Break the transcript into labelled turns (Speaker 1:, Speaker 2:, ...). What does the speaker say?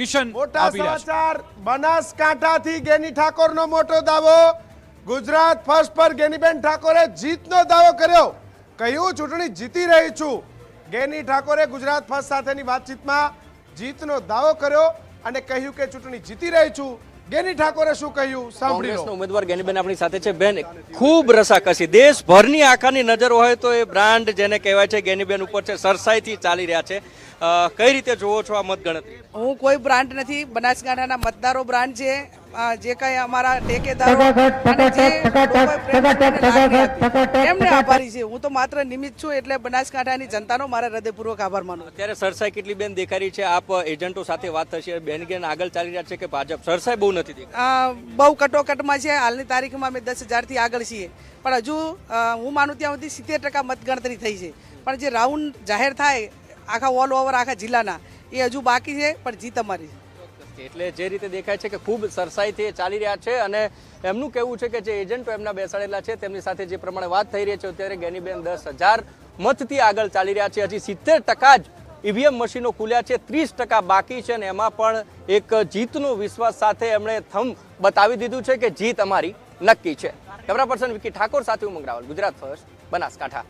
Speaker 1: કિશન
Speaker 2: મોટા સમાચાર. બનાસકાંઠાથી ગેની ઠાકોરનો મોટો દાવો. ગુજરાત ફર્સ્ટ પર ગેનીબેન ઠાકોરે જીતનો દાવો કર્યો. કહ્યું ચૂંટણી જીતી રહી છું. ગેની ઠાકોરે ગુજરાત ફર્સ્ટ સાથેની વાતચીતમાં જીતનો દાવો કર્યો અને કહ્યું કે ચૂંટણી જીતી રહી છું. ગેની ઠાકોરે શું કહ્યું? સાંભળી લો.
Speaker 3: ઉમેદવાર ગેનીબેન આપણી સાથે છે. બેન ખૂબ રસાકસી. દેશભરની આખાની નજર હોય તો એ બ્રાન્ડ જેને કહેવાય છે ગેનીબેન ઉપર છે સરસાઈથી ચાલી રહ્યા છે. કઈ રીતે જોવો છો આ મતગણતરી?
Speaker 4: હું કોઈ બ્રાન્ડ નથી બનાસકાંઠાના મતદારો બ્રાન્ડ છે. જે કઈ અમારા ટેકેદારો એમને આભારી છે. હું તો માત્ર નિમિત્ત છું એટલે બનાસકાંઠાની જનતાનો મારા હૃદયપૂર્વક આભાર માનું
Speaker 3: અત્યારે સરસાઈ કેટલી બેન દેખાડી છે? આપ એજન્ટો સાથે વાત થશે. બેન ગેન આગળ ચાલી રહ્યા છે કે ભાજપ? સરસાઈ બહુ નથી
Speaker 4: બહુ કટોકટમાં છે. હાલની તારીખમાં અમે દસ હજારથી આગળ છીએ. પણ હજુ હું માનું ત્યાં સુધી સિત્તેર ટકા મતગણતરી થઈ છે. પણ જે રાઉન્ડ જાહેર થાય આખા ઓલ ઓવર આખા જિલ્લાના. એ હજુ બાકી છે, પણ જીત અમારી છે.
Speaker 3: એટલે જે રીતે દેખાય છે કે ખૂબ સરસાઈથી ચાલી રહ્યા છે અને એમનું કહેવું છે કે જે એજન્ટો એમના બેસાડેલા છે, તેમની સાથે જે પ્રમાણે વાત થઈ રહી છે, અત્યારે ગેનીબેન દસ હજાર મતથી આગળ ચાલી રહ્યા છે. હજી સિત્તેર ટકા જ ઈવીએમ મશીનો ખુલ્યા છે, ત્રીસ ટકા બાકી છે અને એમાં પણ એક જીતનો વિશ્વાસ સાથે એમણે થમ બતાવી દીધું છે કે જીત અમારી નક્કી છે. કેમેરા પર્સન વિકી ઠાકોર સાથે હું મંગરાવલ ગુજરાત ફર્સ્ટ, બનાસકાંઠા.